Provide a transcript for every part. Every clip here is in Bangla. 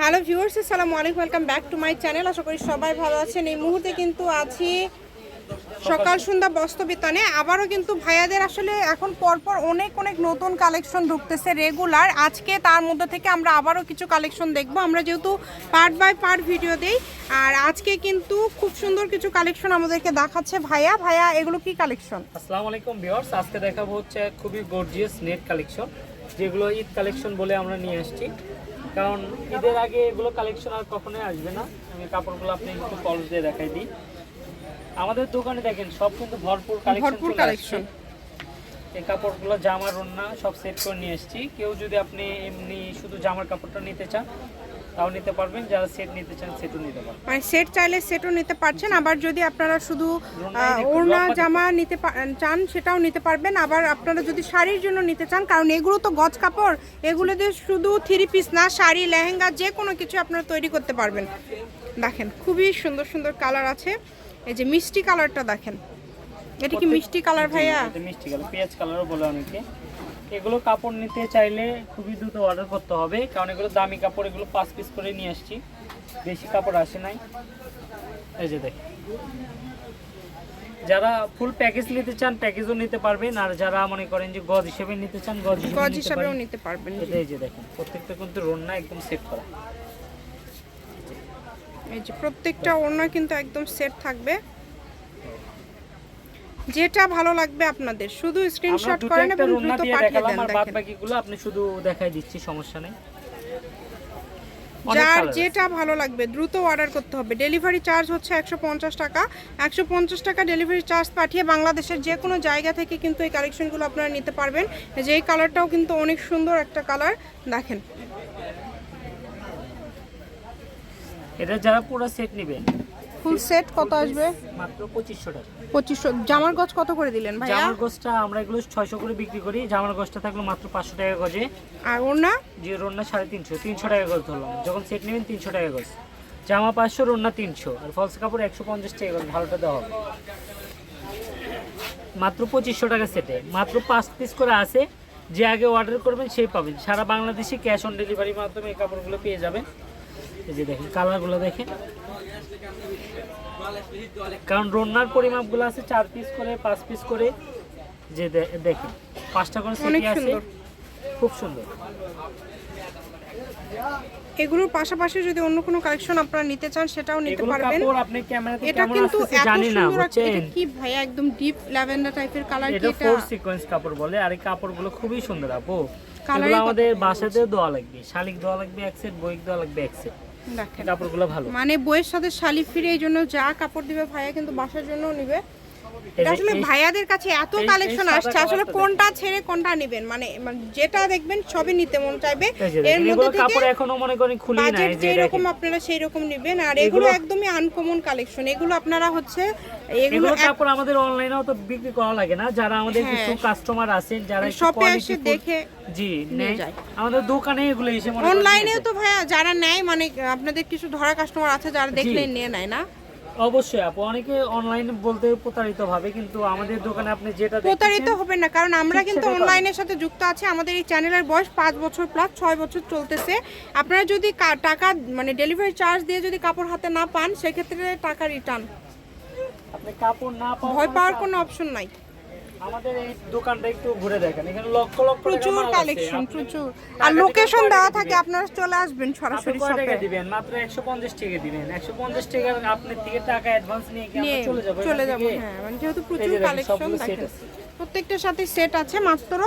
হ্যালো ভিউয়ার্স, আসসালামু আলাইকুম, welcome back to my channel. আশা করি সবাই ভালো আছেন। এই মুহূর্তে কিন্তু আছি সকাল সন্ধ্যা বস্ত্রবিতানে আবারও কিন্তু ভাইয়াদের আসলে এখন পরপর অনেক অনেক নতুন কালেকশন ঢুকতেছে রেগুলার আজকে তার মধ্যে থেকে আমরা আবারও কিছু কালেকশন দেখব। আমরা যেহেতু পার্ট বাই পার্ট ভিডিও দেই, আর আজকে কিন্তু খুব সুন্দর কিছু কালেকশন আমাদেরকে দেখাচ্ছে ভাইয়া। ভাইয়া, এগুলো কি কালেকশন আসসালামু আলাইকুম ভিউয়ার্স, আজকে দেখাবো হচ্ছে খুবই গর্জিয়াস নেট কালেকশন যেগুলো ঈদ কালেকশন বলে আমরা নিয়ে আসছি। কারণ ঈদের আগে এগুলো কালেকশন আর কখনোই আসবে না। আমি কাপড়গুলো আপনি একটু কল দিয়ে দেখাই দিই। আমাদের দোকানে দেখেন সব কিন্তু ভরপুর কালেকশন কালেকশন এই কাপড়গুলো জামার ওড়না সব সেট করে নিয়ে এসেছি। কেউ যদি আপনি এমনি শুধু জামার কাপড়টা নিতে চান তাও নিতে পারবেন যারা সেট নিতে চান সেটও নিতে পারবেন। মানে সেট চাইলে সেটও নিতে পারছেন আবার যদি আপনারা শুধু ওড়না জামা নিতে চান সেটাও নিতে পারবেন। আবার আপনারা যদি শাড়ির জন্য নিতে চান কারণ এগুলো তো গজ কাপড় এগুলো দিয়ে শুধু থ্রি পিস না শাড়ি লেহেঙ্গা যে কোনো কিছু আপনারা তৈরি করতে পারবেন। দেখেন খুবই সুন্দর সুন্দর কালার আছে। এই যে মিষ্টি কালারটা দেখেন। এটা কি মিষ্টি কালার ভাইয়া? মিষ্টি কালার পেঁয়াজ কালারও বলে অনেকে। এগুলো কাপড় নিতে চাইলে খুবই দ্রুত অর্ডার করতে হবে কারণ এগুলো দামি কাপড় এগুলো পাঁচ পিস করে নিয়ে আসছি। বেশি কাপড় আসে নাই। এই যে দেখ। যারা ফুল প্যাকেজ নিতে চান প্যাকেজও নিতে পারবেন আর যারা মনে করেন যে গজ হিসেবে নিতে চান গজ গজ হিসাবেও নিতে পারবেন। এই যে দেখেন প্রত্যেকটা কিন্তু রন্না একদম সেট করা। এই যে প্রত্যেকটা ওড়না কিন্তু একদম সেট থাকবে। যেটা ভালো লাগবে আপনাদের শুধু স্ক্রিনশট করেন এবং দ্রুত পাঠিয়ে দেন দেখেন। বাকিগুলো আপনি শুধু দেখাই দিচ্ছি সমস্যা নেই। যার যেটা ভালো লাগবে দ্রুত অর্ডার করতে হবে। ডেলিভারি চার্জ হচ্ছে একশো পঞ্চাশ টাকা। একশো পঞ্চাশ টাকা ডেলিভারি চার্জ পাঠিয়ে বাংলাদেশের যে কোনো জায়গা থেকে কিন্তু এই কালেকশনগুলো আপনারা নিতে পারবেন। যে এই কালারটাও কিন্তু অনেক সুন্দর একটা কালার দেখেন। এটা যারা পুরো সেট নেবেন ফুল সেট কত আসবে? মাত্র পঁচিশশো টাকা। পঁচিশশো। জামার গজ কত করে দিলেন ভাইয়া? জামার গোছটা আমরা এগুলো ছয়শো করে বিক্রি করি। জামার গোছটা থাকল মাত্র পাঁচশো টাকা গজে। আর ওড়না? যে রন্না সাড়ে তিনশো। তিনশো টাকা গজ ধরলাম। যখন সেট নেবেন তিনশো টাকা গজ। জামা পাঁচশো রন্না তিনশো। আর ফলস কাপড় একশো পঞ্চাশ টাকা গজ। ভালোটা দেওয়া হবে। মাত্র পঁচিশশো টাকা সেটে মাত্র পাঁচ পিস করে আছে। যে আগে অর্ডার করবেন সেই পাবেন। সারা বাংলাদেশে ক্যাশ অন ডেলিভারির মাধ্যমে এই কাপড়গুলো পেয়ে যাবেন। এই যে দেখেন কালারগুলো দেখেন। কারণ রন্নার পরিমাপগুলো আছে চার পিস করে পাঁচ পিস করে যে দেখেন পাঁচটা করে সেটি আছে। খুব সুন্দর। এগুলোর পাশাপাশি যদি অন্য কোনো কালেকশন আপনারা নিতে চান সেটাও নিতে পারবেন। কাপড় আপনি ক্যামেরাতে এটা কিন্তু জানি না বুঝছেন? কি ভাইয়া একদম ডিপ ল্যাভেন্ডার টাইপের কালার এটা ফোর সিকোয়েন্স কাপড় বলে আর এই কাপড়গুলো খুবই সুন্দর আপু। কত আমাদের বাসাতেও দেওয়া লাগবে শালিক দেওয়া লাগবে এক সেট বইক দেওয়া লাগবে এক সেট দেখেন। কাপড়গুলো ভালো। মানে বইয়ের সাথে শালি ফিরে এই জন্য যা কাপড় দিবে ভাইয়া কিন্তু বাসার জন্যও নিবে। আসলে ভাইয়াদের কাছে এত কালেকশন আসছে। আসলে কোনটা ছেড়ে কোনটা নেবেন? মানে মানে যেটা দেখবেন সবই নিতে মন চাইবে। এর মধ্যে থেকে কাপড় এখনও মনে করেন খুলি নাই বাজেট আপনারা সেই রকম নেবেন আর এগুলো একদমই আনকমন কালেকশন এগুলো আপনারা হচ্ছে এগুলো কাপড় আমাদের অনলাইনেও তো বিক্রি করা লাগে না। যারা আমাদের হ্যাঁ। কিছু কাস্টমার আছেন যারা শপে এসে দেখে জি নেয় আমাদের দোকানে এগুলো এসে অনলাইনেও তো ভাইয়া যারা নেয় মানে আপনাদের কিছু ধরা কাস্টমার আছে যারা দেখলে নিয়ে নেয় না। অবশ্যই আপু অনেকে অনলাইনে বলতে প্রতারিত ভাবে কিন্তু আমাদের দোকানে আপনি যেটা প্রতারিত হবেন না কারণ আমরা কিন্তু অনলাইনের সাথে যুক্ত আছি আমাদের এই চ্যানেলের বয়স পাঁচ বছর প্লাস ছয় বছর চলতেছে। আপনারা যদি টাকা মানে ডেলিভারি চার্জ দিয়ে যদি কাপড় হাতে না পান সেক্ষেত্রে টাকা রিটার্ন আপনি কাপড় না ভয় পাওয়ার কোনো অপশন নাই। আমাদের এই দোকানটা একটু ঘুরে দেখেন। এখানে লক্ষ লক্ষ প্রচুর কালেকশন প্রচুর। আর লোকেশন দেওয়া থাকে আপনারা চলে আসবেন সরাসরি কয় টাকা দিবেন? মাত্র টাকা দিবেন। থেকে টাকা অ্যাডভান্স নিয়ে কি আমরা চলে যাব চলে যাব? হ্যাঁ মানে যেহেতু এই প্রচুর কালেকশন দেখেন। প্রত্যেকটার সাথে সেট আছে মাত্র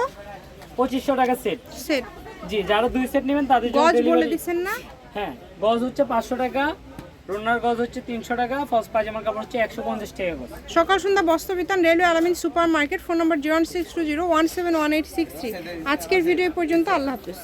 পঁচিশশো টাকা সেট সেট জি যারা দুই সেট নেবেন তাদের জন্য গজ বলে দিচ্ছেন না? হ্যাঁ গজ হচ্ছে পাঁচশো টাকা রোনার গজ হচ্ছে তিনশো টাকা, ফলস পাজামার কাপড় হচ্ছে একশো পঞ্চাশ টাকা গজ। সকাল সন্ধ্যা বস্ত্র বিতান railway Alamin super market phone number zero six two zero one seven one eight six three. আজকের ভিডিও পর্যন্ত, আল্লাহ হাফিজ।